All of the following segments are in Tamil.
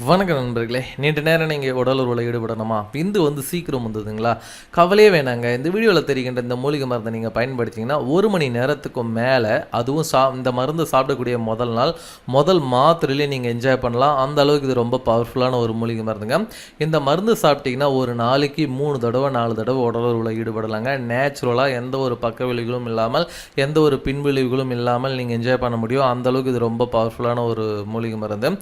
வணக்கம் நண்பர்களே. நீண்ட நேரம் நீங்கள் உடல் உருவில் ஈடுபடணுமா? விந்து வந்து சீக்கிரம் வந்ததுங்களா? கவலையே வேணாங்க. இந்த வீடியோவில் தெரிகின்ற இந்த மூலிகை மருந்தை நீங்கள் பயன்படுத்திங்கன்னா ஒரு மணி நேரத்துக்கும் மேலே அதுவும் சா இந்த மருந்து சாப்பிடக்கூடிய முதல் நாள் முதல் மாத்திரையிலே நீங்கள் என்ஜாய் பண்ணலாம். அந்த அளவுக்கு இது ரொம்ப பவர்ஃபுல்லான ஒரு மூலிகை மருந்துங்க. இந்த மருந்து சாப்பிட்டீங்கன்னா ஒரு நாளைக்கு மூணு தடவை நாலு தடவை உடல் உருவில் ஈடுபடலாங்க. நேச்சுரலாக எந்த ஒரு பக்க விளைவுகளும் இல்லாமல் எந்த ஒரு பின்விளைவுகளும் இல்லாமல் நீங்கள் என்ஜாய் பண்ண முடியும். அந்த அளவுக்கு இது ரொம்ப பவர்ஃபுல்லான ஒரு மூலிகை மருந்து.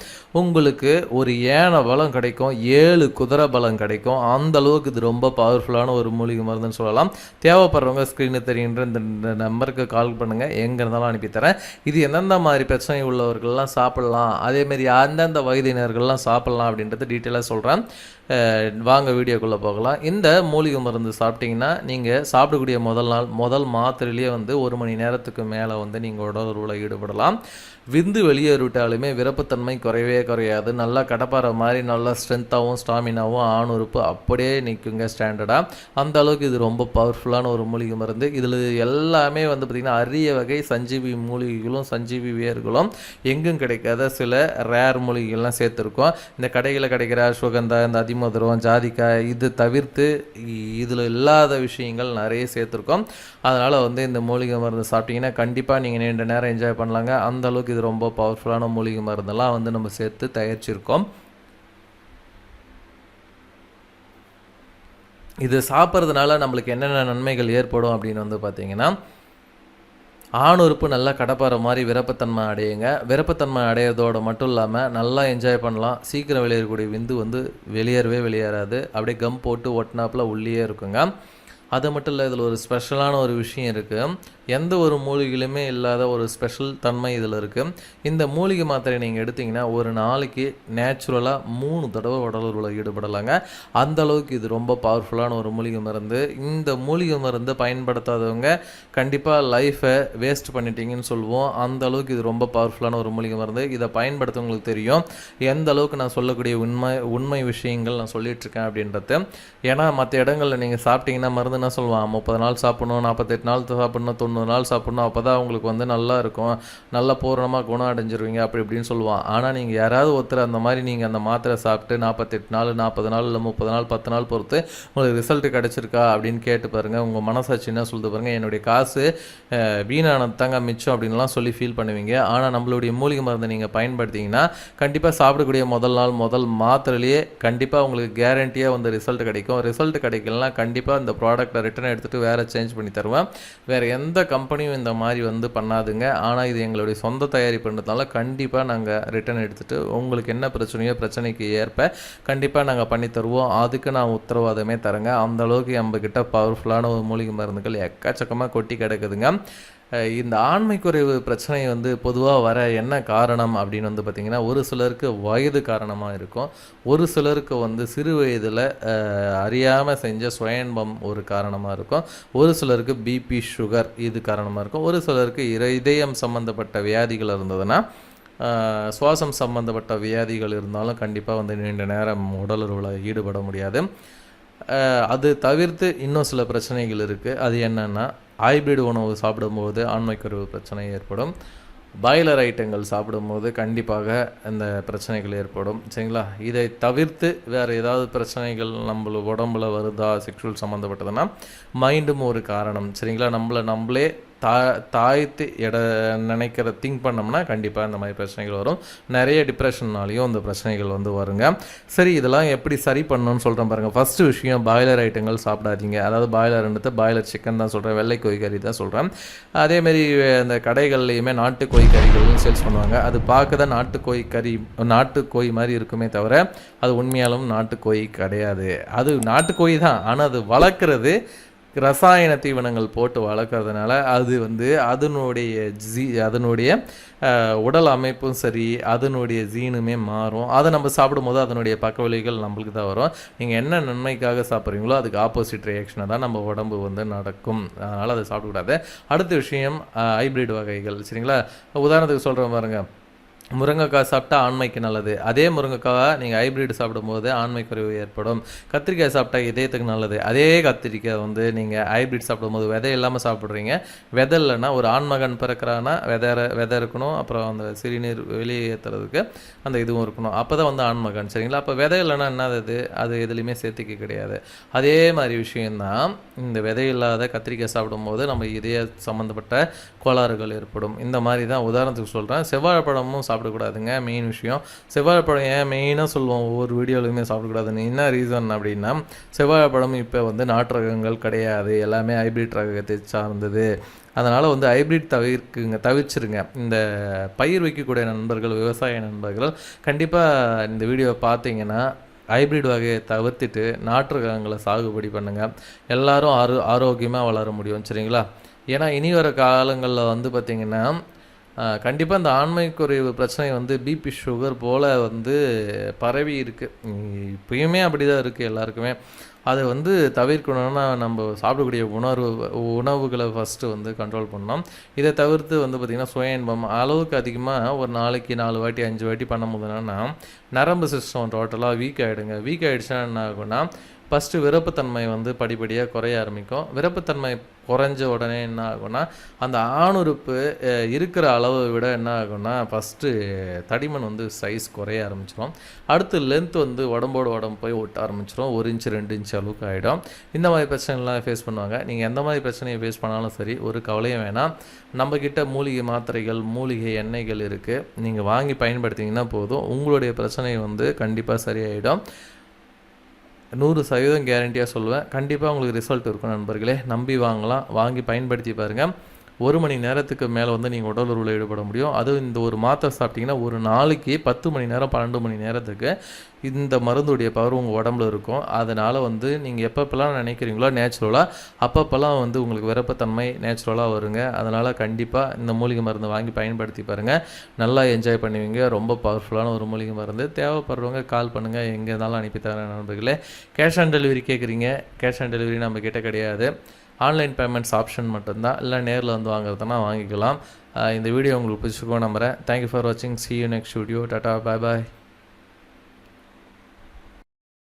உங்களுக்கு ஒரு ஏன பலம் கிடைக்கும் ஏழு குதிரை பலம் கிடைக்கும். அந்த அளவுக்கு இது ரொம்ப பவர்ஃபுல்லான ஒரு மூலிகை மருந்துன்னு சொல்லலாம். தேவைப்படுறவங்க ஸ்க்ரீனில் தெரிகின்ற இந்த நம்பருக்கு கால் பண்ணுங்கள் எங்கே இருந்தாலும் அனுப்பித்தரேன் இது எந்தெந்த மாதிரி பிரச்சனை உள்ளவர்கள்லாம் சாப்பிடலாம். அதேமாரி அந்தந்த வயதினர்கள்லாம் சாப்பிடலாம் அப்படின்றது டீட்டெயிலாக சொல்கிறேன் வாங்க வீடியோக்குள்ளே போகலாம். இந்த மூலிகை மருந்து சாப்பிட்டிங்கன்னா நீங்கள் சாப்பிடக்கூடிய முதல் நாள் முதல் மாத்திரையிலேயே வந்து ஒரு மணி நேரத்துக்கு மேலே வந்து நீங்கள் உடல் உருவில் ஈடுபடலாம். விந்து வெளியேறிவிட்டாலுமே விருப்பத்தன்மை குறையவே குறையாது. நல்லா கடப்பாறை மாதிரி நல்லா ஸ்ட்ரென்த்தாகவும் ஸ்டாமினாவும் ஆணுறுப்பு அப்படியே நிற்குங்க ஸ்டாண்டர்டாக அந்த அளவுக்கு இது ரொம்ப பவர்ஃபுல்லான ஒரு மூலிகை மருந்து. இதில் எல்லாமே வந்து பார்த்திங்கன்னா அரிய வகை சஞ்சீவி மூலிகைகளும் சஞ்சீவி வேர்களும் எங்கும் கிடைக்காத சில ரேர் மூலிகைகள்லாம் சேர்த்துருக்கோம். இந்த கடைகளில் கிடைக்கிற அஸ்வகந்தா இந்த அதிமதுரம் ஜாதிக்காய் இது தவிர்த்து இதில் இல்லாத விஷயங்கள் நிறைய சேர்த்துருக்கோம். அதனால் வந்து இந்த மூலிகை மருந்து சாப்பிட்டீங்கன்னா கண்டிப்பாக நீங்கள் நீண்ட நேரம் என்ஜாய் பண்ணலாங்க. அந்த அளவுக்கு இது ரொம்ப பவர்ஃபுல்லான மூலிகை மருந்தெல்லாம் வந்து நம்ம சேர்த்து தயாரிச்சிருக்கோம். இது சாப்பிட்றதுனால நம்மளுக்கு என்னென்ன நன்மைகள் ஏற்படும் அப்படின்னு வந்து பார்த்தீங்கன்னா ஆணுறுப்பு நல்லா கடப்பாற மாதிரி விரப்பத்தன்மை அடையுங்க. விரப்பத்தன்மை அடையிறதோட மட்டும் இல்லாமல் நல்லா என்ஜாய் பண்ணலாம். சீக்கிரம் வெளியேறக்கூடிய விந்து வந்து வெளியேறவே வெளியேறாது. அப்படியே கம் போட்டு ஒட்டினாப்புல உள்ளே இருக்குங்க. அது மட்டும் இல்லை இதில் ஒரு ஸ்பெஷலான ஒரு விஷயம் இருக்குது எந்த ஒரு மூலிகையிலுமே இல்லாத ஒரு ஸ்பெஷல் தன்மை இதில் இருக்குது இந்த மூலிகை மாத்திரை நீங்கள் எடுத்தீங்கன்னா ஒரு நாளைக்கு நேச்சுரலாக மூணு தடவை உடலுறவில் ஈடுபடலாங்க. அந்த அளவுக்கு இது ரொம்ப பவர்ஃபுல்லான ஒரு மூலிகை மருந்து. இந்த மூலிகை மருந்து பயன்படுத்தாதவங்க கண்டிப்பாக லைஃப்பை வேஸ்ட் பண்ணிட்டீங்கன்னு சொல்லுவோம். அந்த அளவுக்கு இது ரொம்ப பவர்ஃபுல்லான ஒரு மூலிகை மருந்து. இதை பயன்படுத்தவங்களுக்கு தெரியும். எந்த அளவுக்கு நான் சொல்லக்கூடிய உண்மை உண்மை விஷயங்கள் நான் சொல்லிகிட்ருக்கேன் அப்படின்றது. ஏன்னா மற்ற இடங்களில் நீங்கள் சாப்பிட்டீங்கன்னா மருந்து என்ன சொல்லுவான். முப்பது நாள் சாப்பிடணும் நாற்பத்தெட்டு நாள் சாப்பிடணும் தொண்ணூறு நாள் சாப்பிடணும் அப்போ தான் உங்களுக்கு வந்து நல்லா இருக்கும். நல்லா பூரணமாக குணம் அடைஞ்சிருவீங்க அப்படி இப்படின்னு சொல்லுவான். ஆனால் நீங்கள் யாராவது ஒருத்தர் அந்த மாதிரி நீங்கள் அந்த மாத்திரை சாப்பிட்டு நாற்பத்தெட்டு நாள் நாற்பது நாள் இல்லை முப்பது நாள் பத்து நாள் பொறுத்து உங்களுக்கு ரிசல்ட் கிடச்சிருக்கா அப்படின்னு கேட்டு பாருங்கள் உங்கள் மனசாட்சி என்ன சொல்லுது பாருங்கள் என்னுடைய காசு வீணானது தாங்க மிச்சம் அப்படின்லாம் சொல்லி ஃபீல் பண்ணுவீங்க. ஆனால் நம்மளுடைய மூலிகை மருந்தை நீங்கள் பயன்படுத்திங்கன்னா கண்டிப்பாக சாப்பிடக்கூடிய முதல் நாள் முதல் மாத்திரையிலேயே கண்டிப்பாக உங்களுக்கு கேரண்டியாக வந்து ரிசல்ட் கிடைக்கும். ரிசல்ட் கிடைக்கலனா கண்டிப்பாக இந்த ப்ராடக்ட் ப்ராடக்ட்டை ரிட்டர்ன் எடுத்துகிட்டு வேறு சேஞ்ச் பண்ணி தருவேன். வேறு எந்த கம்பெனியும் இந்த மாதிரி வந்து பண்ணாதுங்க. ஆனால் இது எங்களுடைய சொந்த தயாரிப்புன்றதுனால கண்டிப்பாக நாங்கள் ரிட்டர்ன் எடுத்துகிட்டு உங்களுக்கு என்ன பிரச்சனையோ பிரச்சனைக்கு ஏற்ப கண்டிப்பாக நாங்கள் பண்ணி தருவோம். அதுக்கு நான் உத்தரவாதமே தரேங்க. அந்தளவுக்கு நம்மக்கிட்ட பவர்ஃபுல்லான ஒரு மூலிகை மருந்துகள் எக்கச்சக்கமாக கொட்டி கிடக்குதுங்க. இந்த ஆண்மை குறைவு பிரச்சனை வந்து பொதுவாக வர என்ன காரணம் அப்படின்னு வந்து பார்த்திங்கன்னா ஒரு சிலருக்கு வயது காரணமாக இருக்கும். ஒரு சிலருக்கு வந்து சிறு வயதில் அறியாமல் செஞ்ச சுயன்பம் ஒரு காரணமாக இருக்கும். ஒரு சிலருக்கு பிபி சுகர் இது காரணமாக இருக்கும். ஒரு சிலருக்கு இதயம் சம்மந்தப்பட்ட வியாதிகள் இருந்ததுன்னா சுவாசம் சம்மந்தப்பட்ட வியாதிகள் இருந்தாலும் கண்டிப்பாக வந்து நீண்ட நேரம் உடலுறவில் ஈடுபட முடியாது. அது தவிர்த்து இன்னும் சில பிரச்சனைகள் இருக்குது அது என்னென்னா ஹைபிரிட் உணவு சாப்பிடும்போது ஆண்மைக்குறைவு பிரச்சனை ஏற்படும். பாய்லர் ஐட்டங்கள் சாப்பிடும்போது கண்டிப்பாக இந்த பிரச்சனைகள் ஏற்படும். சரிங்களா? இதை தவிர்த்து வேறு ஏதாவது பிரச்சனைகள் நம்மள உடம்புல வருதா செக்ஷுவல் சம்மந்தப்பட்டதுன்னா மைண்டும் ஒரு காரணம். சரிங்களா? நம்மளை நம்மளே தா தாய்த்து எட நினைக்கிற திங்க் பண்ணோம்னா கண்டிப்பாக இந்த மாதிரி பிரச்சனைகள் வரும். நிறைய டிப்ரெஷன்னாலையும் இந்த பிரச்சனைகள் வந்து வருங்க. சரி இதெல்லாம் எப்படி சரி பண்ணணும்னு சொல்கிறேன் பாருங்கள் ஃபஸ்ட்டு விஷயம் பாய்லர் ஐட்டங்கள் சாப்பிடாதீங்க. அதாவது பாய்லர்ன்றது பாய்லர் சிக்கன் தான் சொல்கிறேன் வெள்ளை கோழி கறி தான் சொல்கிறேன் அதேமாரி அந்த கடைகள்லையுமே நாட்டுக்கோழி கறிகளும் சேல்ஸ் பண்ணுவாங்க. அது பார்க்க தான் நாட்டுக்கோழி கறி நாட்டுக்கோழி மாதிரி இருக்குமே தவிர அது உண்மையாலும் நாட்டுக்கோழி கிடையாது. அது நாட்டுக்கோழி தான். ஆனால் அது வளர்க்குறது ரசாயன தீவனங்கள் போட்டு வளர்க்குறதுனால அது வந்து அதனுடைய ஜீ அதனுடைய உடல் அமைப்பும் சரி அதனுடைய ஜீனுமே மாறும். அதை நம்ம சாப்பிடும்போது அதனுடைய பக்க விளைவுகள் நம்மளுக்கு தான் வரும். நீங்கள் என்ன நன்மைக்காக சாப்பிட்றீங்களோ அதுக்கு ஆப்போசிட் ரியாக்ஷனை தான் நம்ம உடம்பு வந்து நடக்கும். அதனால் அதை சாப்பிடக்கூடாது. அடுத்த விஷயம் ஹைப்ரிட் வகைகள். சரிங்களா? உதாரணத்துக்கு சொல்கிறேன் பாருங்கள் முருங்கைக்காய் சாப்பிட்டா ஆண்மைக்கு நல்லது. அதே முருங்கைக்காவை நீங்கள் ஹைப்ரிட் சாப்பிடும்போது ஆண்மை குறைவு ஏற்படும். கத்திரிக்காய் சாப்பிட்டா இதயத்துக்கு நல்லது. அதே கத்திரிக்காய் வந்து நீங்கள் ஹைப்ரிட் சாப்பிடும்போது விதை இல்லாமல் சாப்பிட்றீங்க. விதை இல்லைன்னா ஒரு ஆண்மகன் பிறக்கிறான்னா விதை விதை இருக்கணும். அப்புறம் அந்த சிறுநீர் வெளியேற்றுறதுக்கு அந்த இதுவும் இருக்கணும். அப்போ தான் வந்து ஆண்மகன் சரிங்களா? அப்போ விதை இல்லைன்னா என்னது அது எதுலேயுமே சேர்த்துக்க கிடையாது. அதே மாதிரி விஷயம்தான் இந்த விதை இல்லாத கத்திரிக்காய் சாப்பிடும்போது நம்ம இதய சம்மந்தப்பட்ட கோளாறுகள் ஏற்படும். இந்த மாதிரி தான் உதாரணத்துக்கு சொல்கிறேன் செவ்வாழைப்பழமும் சாப்பிடக்கூடாதுங்க மெயின் விஷயம். செவ்வாழைப்பழம் ஏன் மெயினாக சொல்லுவோம் ஒவ்வொரு வீடியோலையுமே சாப்பிடக்கூடாதுன்னு. என்ன ரீசன் அப்படின்னா செவ்வாழைப்பழம் இப்போ வந்து நாட்டு ரகங்கள் கிடையாது. எல்லாமே ஹைப்ரிட் ரகத்தை சார்ந்தது. அதனால் வந்து ஹைப்ரிட் தவிர்க்குங்க தவிர்ச்சிருங்க. இந்த பயிர் வைக்கக்கூடிய நண்பர்கள் விவசாய நண்பர்கள் கண்டிப்பாக இந்த வீடியோவை பார்த்தீங்கன்னா ஹைப்ரிட் வகையை தவிர்த்துட்டு நாட்டு ரகங்களை சாகுபடி பண்ணுங்கள் எல்லோரும் ஆரோ ஆரோக்கியமாக வளர முடியும் சரிங்களா? ஏன்னா இனி வர காலங்களில் வந்து பார்த்திங்கன்னா கண்டிப்பாக இந்த ஆண்மை குறைவு பிரச்சனை வந்து பிபி சுகர் போல் வந்து பரவி இருக்குது இப்பயுமே அப்படி தான் இருக்குது எல்லாருக்குமே. அதை வந்து தவிர்க்கணும்னா நம்ம சாப்பிடக்கூடிய உணர்வு உணவுகளை ஃபஸ்ட்டு வந்து கண்ட்ரோல் பண்ணோம் இதை தவிர்த்து வந்து பார்த்திங்கன்னா சுய இன்பம் அளவுக்கு அதிகமாக ஒரு நாளைக்கு நாலு வாட்டி அஞ்சு வாட்டி பண்ண போதுனா நரம்பு சிஸ்டம் டோட்டலாக வீக் ஆகிடுங்க வீக் ஆகிடுச்சுன்னா என்ன ஆகும்னா ஃபஸ்ட்டு விருப்பத்தன்மை வந்து படிப்படியாக குறைய ஆரம்பிக்கும். விருப்பத்தன்மை குறைஞ்ச உடனே என்ன ஆகும்னா அந்த ஆணுறுப்பு இருக்கிற அளவை விட என்ன ஆகும்னா ஃபஸ்ட்டு தடிமன் வந்து சைஸ் குறைய ஆரம்பிச்சிடும் அடுத்து லென்த் வந்து உடம்போட உடம்பு போய் ஒட்ட ஆரம்பிச்சிடும் ஒரு இன்ச்சு ரெண்டு இன்ச்சு அளவுக்கு ஆகிடும் இந்த மாதிரி பிரச்சனைலாம் ஃபேஸ் பண்ணுவாங்க. நீங்கள் எந்த மாதிரி பிரச்சனையை ஃபேஸ் பண்ணாலும் சரி ஒரு கவலையும் வேணாம். நம்மக்கிட்ட மூலிகை மாத்திரைகள் மூலிகை எண்ணெய்கள் இருக்குது நீங்கள் வாங்கி பயன்படுத்திங்கன்னா போதும். உங்களுடைய பிரச்சனை வந்து கண்டிப்பாக சரியாயிடும். நூறு சதவீதம் கேரண்டியாக சொல்லுவேன். கண்டிப்பாக உங்களுக்கு ரிசல்ட் இருக்கும் நண்பர்களே. நம்பி வாங்கலாம். வாங்கி பயன்படுத்தி பாருங்கள் ஒரு மணி நேரத்துக்கு மேலே வந்து நீங்கள் உடல் உருவில் ஈடுபட முடியும். அதுவும் இந்த ஒரு மாத்திரை சாப்பிட்டீங்கன்னா ஒரு நாளைக்கு பத்து மணி நேரம் பன்னெண்டு மணி நேரத்துக்கு இந்த மருந்துடைய பவர் உங்கள் உடம்புல இருக்கும். அதனால் வந்து நீங்கள் எப்பப்பெல்லாம் நினைக்கிறீங்களோ நேச்சுரலாக அப்பப்பெல்லாம் வந்து உங்களுக்கு விருப்பத்தன்மை நேச்சுரலாக வருங்க. அதனால் கண்டிப்பாக இந்த மூலிகை மருந்து வாங்கி பயன்படுத்தி பாருங்கள் நல்லா என்ஜாய் பண்ணுவீங்க. ரொம்ப பவர்ஃபுல்லான ஒரு மூலிகை மருந்து. தேவைப்படுறவங்க கால் பண்ணுங்கள் எங்கே இருந்தாலும் அனுப்பி தரேன் நண்பர்களே. கேஷ் ஆன் டெலிவரி கேட்குறீங்க கேஷ் ஆன் டெலிவரி நம்ம கிட்ட கிடையாது. ஆன்லைன் பேமெண்ட்ஸ் ஆப்ஷன் மட்டும்தான். இல்லை நேரில் வந்து வாங்குறதுனா வாங்கிக்கலாம். இந்த வீடியோ உங்களுக்கு பிடிச்சிருக்கோம் நம்புகிறேன் தேங்க்யூ ஃபார் வாட்சிங் see you next video tata bye bye